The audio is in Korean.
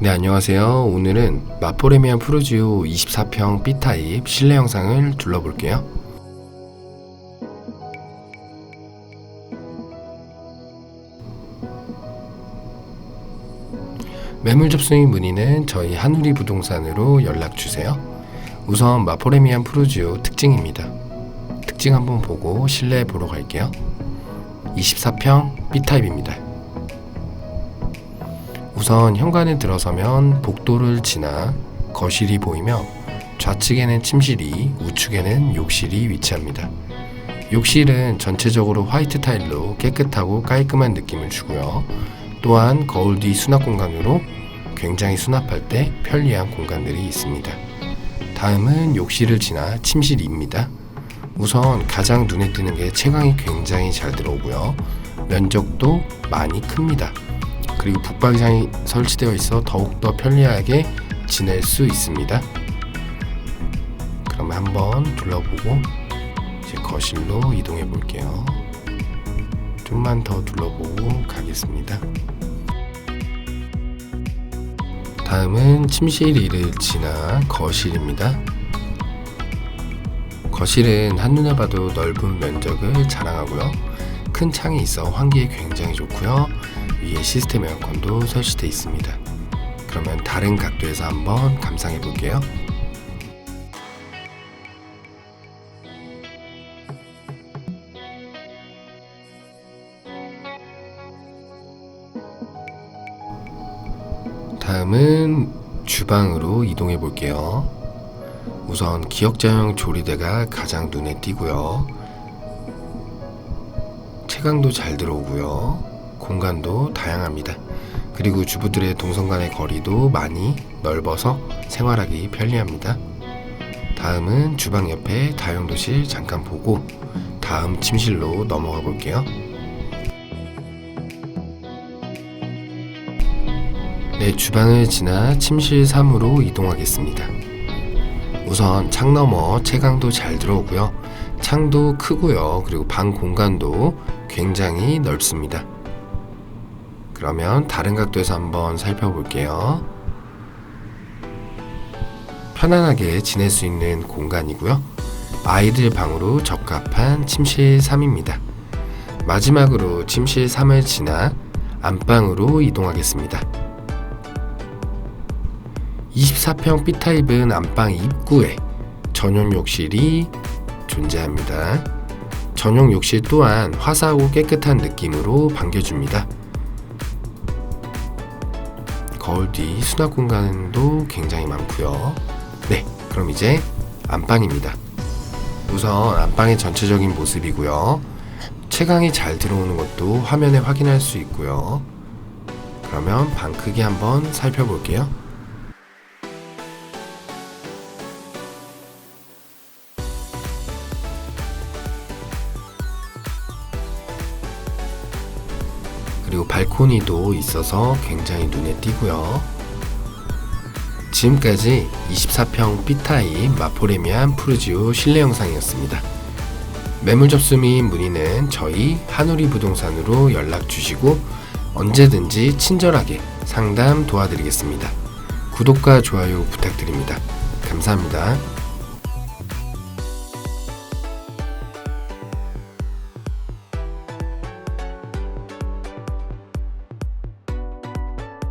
네, 안녕하세요. 오늘은 마포레미안 프로지오 24평 B타입 실내 영상을 둘러볼게요. 매물 접수인 문의는 저희 한우리 부동산으로 연락 주세요. 우선 마포레미안 프로지오 특징입니다. 특징 한번 보고 실내 보러 갈게요. 24평 B타입입니다. 우선 현관에 들어서면 복도를 지나 거실이 보이며 좌측에는 침실이, 우측에는 욕실이 위치합니다. 욕실은 전체적으로 화이트 타일로 깨끗하고 깔끔한 느낌을 주고요. 또한 거울 뒤 수납 공간으로 굉장히 수납할 때 편리한 공간들이 있습니다. 다음은 욕실을 지나 침실입니다. 우선 가장 눈에 띄는 게 채광이 굉장히 잘 들어오고요. 면적도 많이 큽니다. 그리고 북박이장이 설치되어 있어 더욱더 편리하게 지낼 수 있습니다. 그러면 한번 둘러보고 이제 거실로 이동해 볼게요. 좀만 더 둘러보고 가겠습니다. 다음은 침실 이를 지나 거실입니다. 거실은 한눈에 봐도 넓은 면적을 자랑하고요. 큰 창이 있어 환기에 굉장히 좋고요. 위에 시스템 에어컨도 설치되어 있습니다. 그러면 다른 각도에서 한번 감상해 볼게요. 다음은 주방으로 이동해 볼게요. 우선 기역자형 조리대가 가장 눈에 띄고요. 채광도 잘 들어오고요. 공간도 다양합니다. 그리고 주부들의 동선 간의 거리도 많이 넓어서 생활하기 편리합니다. 다음은 주방 옆에 다용도실 잠깐 보고 다음 침실로 넘어가 볼게요. 네, 주방을 지나 침실 3으로 이동하겠습니다. 우선 창 너머 채광도 잘 들어오고요. 창도 크고요. 그리고 방 공간도 굉장히 넓습니다. 그러면 다른 각도에서 한번 살펴볼게요. 편안하게 지낼 수 있는 공간이고요. 아이들 방으로 적합한 침실 3입니다. 마지막으로 침실 3을 지나 안방으로 이동하겠습니다. 24평 B타입은 안방 입구에 전용 욕실이 존재합니다. 전용 욕실 또한 화사하고 깨끗한 느낌으로 반겨줍니다. 거울 뒤 수납 공간도 굉장히 많고요. 네, 그럼 이제 안방입니다. 우선 안방의 전체적인 모습이고요. 채광이 잘 들어오는 것도 화면에 확인할 수 있고요. 그러면 방 크기 한번 살펴볼게요. 그리고 발코니도 있어서 굉장히 눈에 띄고요. 지금까지 24평 B타입 마포레미안 푸르지오 실내 영상이었습니다. 매물 접수 및 문의는 저희 한우리 부동산으로 연락 주시고 언제든지 친절하게 상담 도와드리겠습니다. 구독과 좋아요 부탁드립니다. 감사합니다.